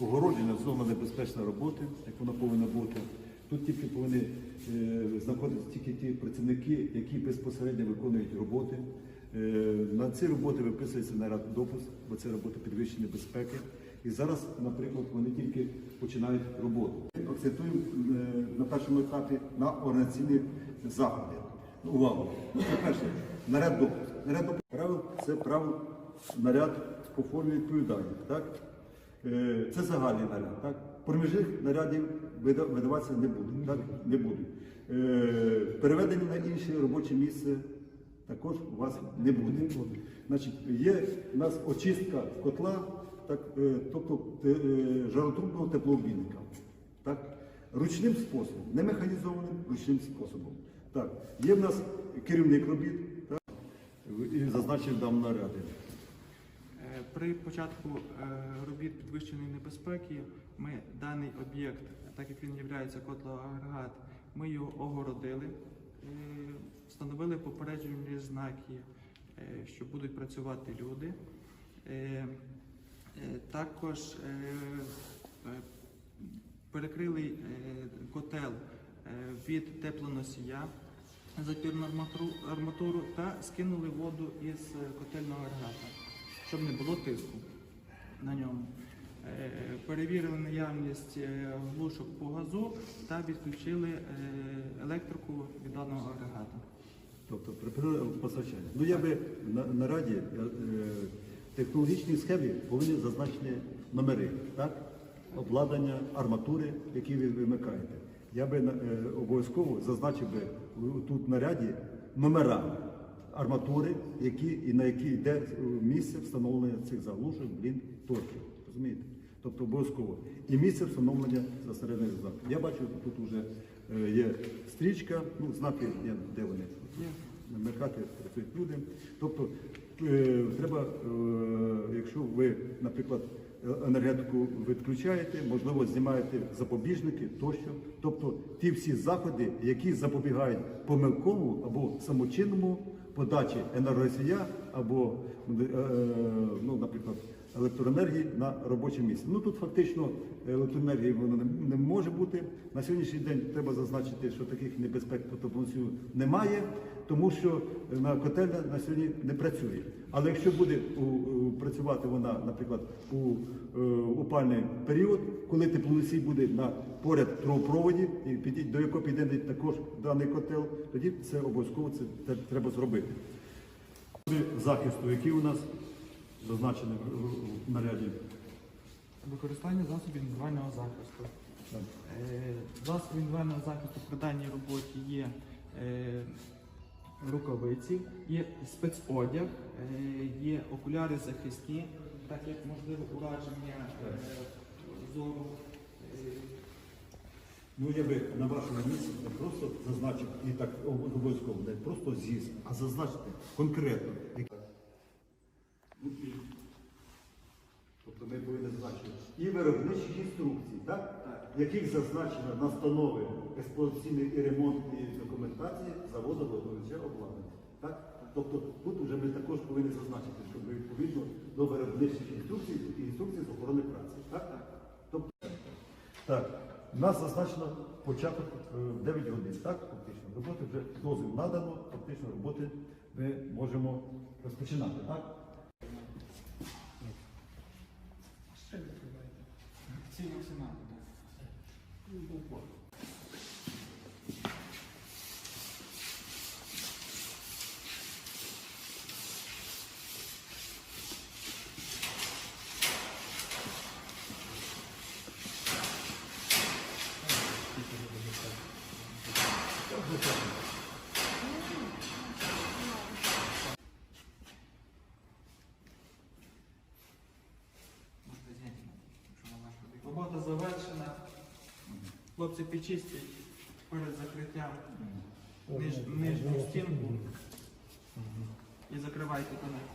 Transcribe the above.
огороджена зона небезпечної роботи, як вона повинна бути. Тут тільки повинні е, знаходитися тільки ті працівники, які безпосередньо виконують роботи. Е, на ці роботи виписується наряд допуск, бо це робота підвищення безпеки. І зараз, наприклад, вони тільки починають роботу. Акцентуємо е, на першому етапі на організаційні заходи. Увагу! Ну, По-перше, наряд допуск. Наряд допуск це право наряд по формі відповідальних. Е, Це загальний наряд. Так? Проміжних нарядів видаватися не будуть. Так? Не будуть. Е, Переведення на інше робоче місце також у вас не буде. Значить, є у нас очистка котла, так, е, тобто жаротрубного теплообмінника. Так? Ручним способом, не механізованим, ручним способом. Так. Є в нас керівник робіт, так? і зазначив там наряди. При початку е, робіт підвищеної небезпеки ми даний об'єкт, так як він є котлоагрегат, ми його огородили, е, встановили попереджувальні знаки, е, що будуть працювати люди. Також перекрили котел від теплоносія, запірну арматуру- та скинули воду із котельного агрегата, щоб не було тиску на ньому. Е, Перевірили наявність е, глушок по газу та відключили е, електрику від даного агрегата. Тобто припинили постачання. Ну я би на, на раді технологічній схемі повинні зазначені номери, так? обладнання, арматури, які ви вимикаєте. Я би обов'язково зазначив би тут на ряді номера арматури, які, і на які йде е, місце встановлення цих заглушок, блін, торків. Розумієте? Тобто обов'язково. І місце встановлення засередних знаків. Я бачу, тут вже е, є стрічка, ну, знаки, де вони? На працюють люди. Тобто е, треба, е, якщо ви, наприклад, енергетику відключаєте, можливо, знімаєте запобіжники тощо. Тобто ті всі заходи, які запобігають помилковому або самочинному подачі енергосія або, е, ну, наприклад, електроенергії на робоче місце. Ну тут фактично електроенергії воно не, може бути. На сьогоднішній день треба зазначити, що таких небезпек по теплоносію немає, тому що на котельня на сьогодні не працює. Але якщо буде працювати вона, наприклад, у е, опальний період, коли теплоносій буде на поряд трубопроводі, і до якого піде також даний котел, тоді це обов'язково це треба зробити. Захисту, який у нас зазначений в- наряді. Використання засобів індивідуального захисту. Так. Е, Засоби індивідуального захисту при даній роботі є е, рукавиці, є спецодяг, е, є окуляри захисні, так як можливе ураження зору. Ну, я би на вашому місці не просто зазначив і так обов'язково, не просто з'їзд, а зазначити конкретно. Ну, і- Тобто ми повинні зазначити і виробничі інструкції, так? в яких зазначено настанови експлуатаційний і ремонтні документації заводу виробниче обладнання. Так? Тобто тут вже ми також повинні зазначити, що ми відповідно до виробничих інструкцій і інструкцій з охорони праці. Так? Тобто, так, у нас зазначено початок е, в 9 годин, так, фактично. Роботи вже дозвіл надано, фактично роботи ми можемо розпочинати, так? Робота. Хлопці підчистять перед закриттям ниж, нижню стінку і закривайте конець.